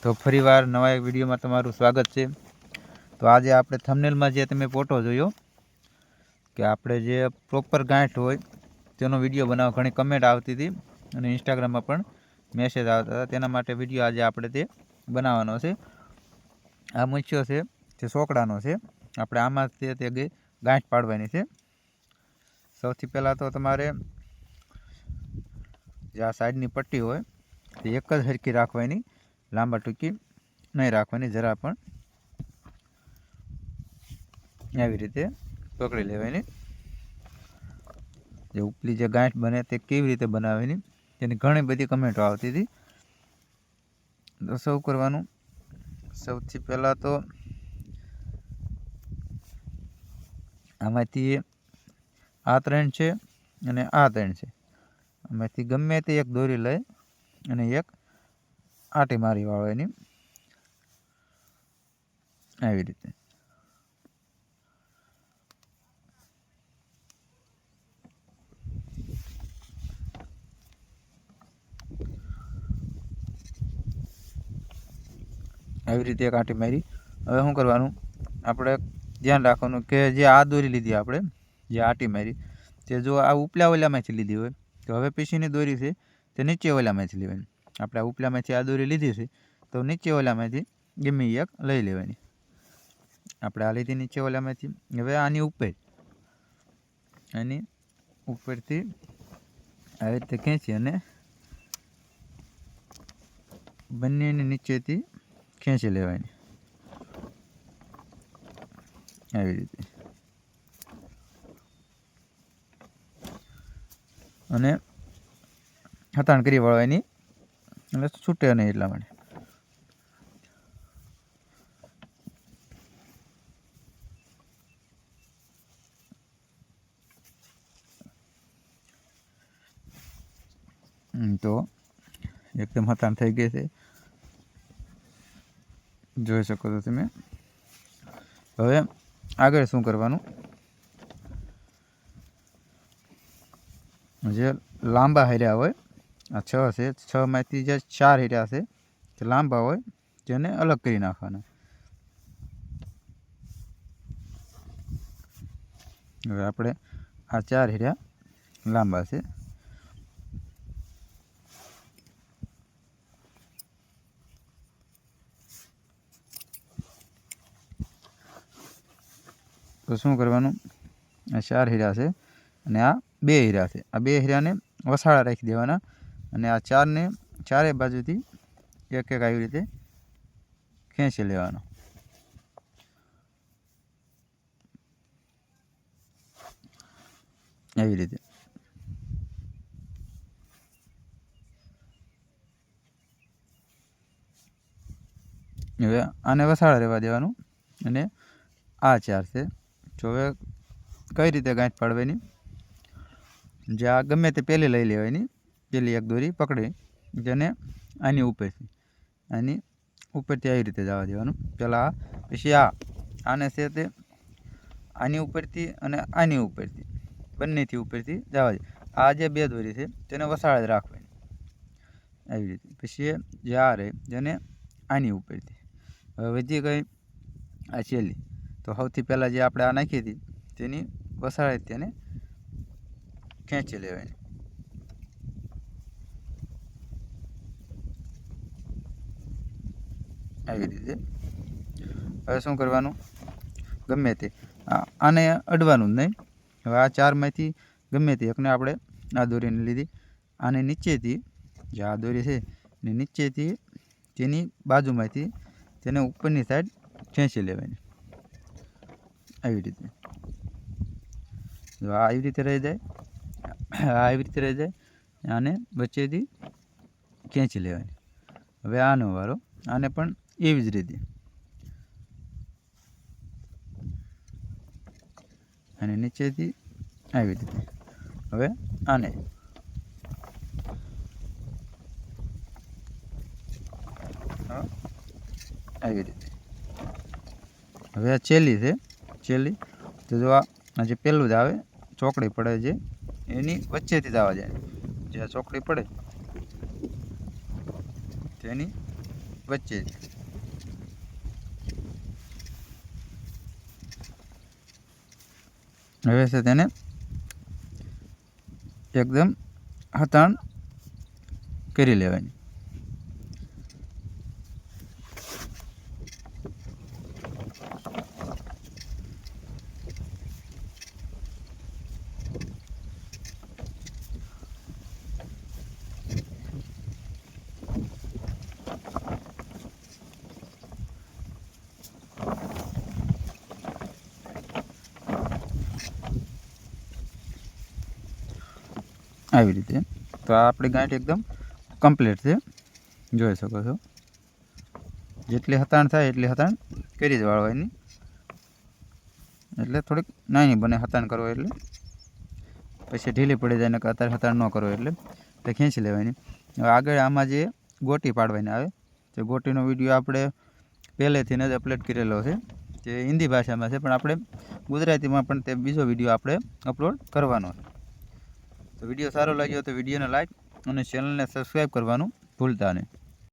તો ફરીવાર નવા એક વિડીયોમાં તમારું સ્વાગત છે. તો આજે આપણે થમનેલમાં જે તમે ફોટો જોયો, કે આપણે જે પ્રોપર ગાંઠ હોય, તેનો વીડિયો બનાવવા ઘણી કમેન્ટ આવતી હતી અને ઇન્સ્ટાગ્રામમાં પણ મેસેજ આવતા હતા. તેના માટે વીડિયો આજે આપણે તે બનાવવાનો છે. આ મૂછ્યો છે તે સોકડાનો છે, આપણે આમાં તે તે ગાંઠ પાડવાની છે. સૌથી પહેલાં તો તમારે જે આ સાઈડની પટ્ટી હોય, તે એક જ હરકી રાખવાની. લાંબા ટૂંકી નહીં રાખવાની, જરા પણ આવી રીતે પકડી લેવાની. જે ઉપલી જે ગાંઠ બને તે કેવી રીતે બનાવવાની, તેની ઘણી બધી કમેન્ટો આવતી હતી. તો સૌ કરવાનું, સૌથી પહેલાં તો આમાંથી આ ત્રણ છે અને આ ત્રણ છે. આમાંથી ગમે તે એક દોરી લઈ અને એક આટી મારી વાળો એની. આવી રીતે. આવી રીતે એક આંટી મારી. હવે શું કરવાનું? આપણે ધ્યાન રાખવાનું કે જે આ દોરી લીધી આપણે, જે આંટી મારી, તે જો આ ઉપલા ઓલામાંથી લીધી હોય, તો હવે પીસીની દોરી છે તે નીચે ઓલામાંથી લેવાની. આપણે ઉપલામાંથી આ દોરી લીધી છે, તો નીચે ઓલામાંથી ગમે એક લઈ લેવાની. આપણે આ લીધી નીચે ઓલામાંથી, હવે આની ઉપર. આની ઉપરથી આવી રીતે ખેંચી અને બંનેની નીચેથી ખેંચી લેવાની. આવી રીતે. અને હતાણ કરી વળવાની એટલે છૂટે નહીં એટલા માટે. તો એકદમ હતાણ થઈ ગઈ છે. જોઈ શકો છો તમે. હવે આગળ શું કરવાનું? જે લાંબા હેર્યા હોય છ છે. છમાંથી જે ચાર હેર્યા છે જે લાંબા હોય તેને અલગ કરી નાખવાના. હવે આપણે આ ચાર હેર્યા લાંબા છે. તો શું કરવાનું? આ ચાર હીરા છે અને આ બે હીરા છે. આ બે હીરાને વસાળા રાખી દેવાના. અને આ ચારને ચારે બાજુથી એક એક આવી રીતે ખેંચી લેવાનો. એવી રીતે. હવે આને વસાડા રહેવા દેવાનું. અને આ ચાર છે. જો હવે કઈ રીતે ગાંઠ પાડવાની? જે આ ગમે તે પહેલી લઈ લેવાની. પેલી એક દોરી પકડી જેને આની ઉપરથી આની ઉપરથી આવી રીતે જવા દેવાનું. પહેલાં પછી આ, આને છે તે આની ઉપરથી અને આની ઉપરથી, બંનેથી ઉપરથી જવા દે. આ જે બે દોરી છે તેને વસાળ જ રાખવાની. આવી રીતે. પછી જે આ રહે જેને આની ઉપરથી. હવે વધી ગઈ આ છેલ્લી. તો સૌથી પહેલાં જે આપણે આ નાખી હતી તેની વસાળે તેને ખેંચી લેવાની. આવી રીતે હવે શું કરવાનું? ગમે તે. આને અડવાનું જ નહીં. હવે આ ચારમાંથી ગમે તે એકને આપણે આ દોરીને લીધી. આને નીચેથી, જે આ દોરી છે ને નીચેથી તેની બાજુમાંથી તેને ઉપરની સાઈડ ખેંચી લેવાની. આવી રીતે. આ આવી રીતે રહી જાય, આ આવી રીતે રહી જાય, આને વચ્ચેથી ખેંચી લેવાની. હવે આનો વારો, આને પણ એવી જ રીતે. અને નીચેથી આવી રીતે. હવે આને આવી રીતે. હવે આ ચેલી છે, ચેલી. તો જો આ જે પહેલું જ આવે, ચોકડી પડે જે, એની વચ્ચેથી જ આવવા જાય. જે આ ચોકડી પડે, તેની વચ્ચે હવે છે તેને એકદમ હતાણ કરી લેવાની. આવી રીતે. તો આ આપણી ગાંઠ એકદમ કમ્પ્લીટ છે. જોઈ શકો છો. જેટલી હતાણ થાય એટલી હતાણ કરી જ વાળવાની. એટલે થોડીક નાની બને હતાણ કરવો એટલે. પછી ઢીલી પડી જાય ને અત્યારે હતાણ ન કરવો એટલે. એટલે ખેંચી લેવાની. હવે આગળ આમાં જે ગોટી પાડવાની આવે તે ગોટીનો વીડિયો આપણે પહેલેથી જ અપલોડ કરેલો છે, જે હિન્દી ભાષામાં છે, પણ આપણે ગુજરાતીમાં પણ તે બીજો વીડિયો આપણે અપલોડ કરવાનો છે. તો વીડિયો સારો લાગ્યો તો વિડીયોને લાઈક અને ચેનલને સબસ્ક્રાઈબ કરવાનું ભૂલતા નહીં.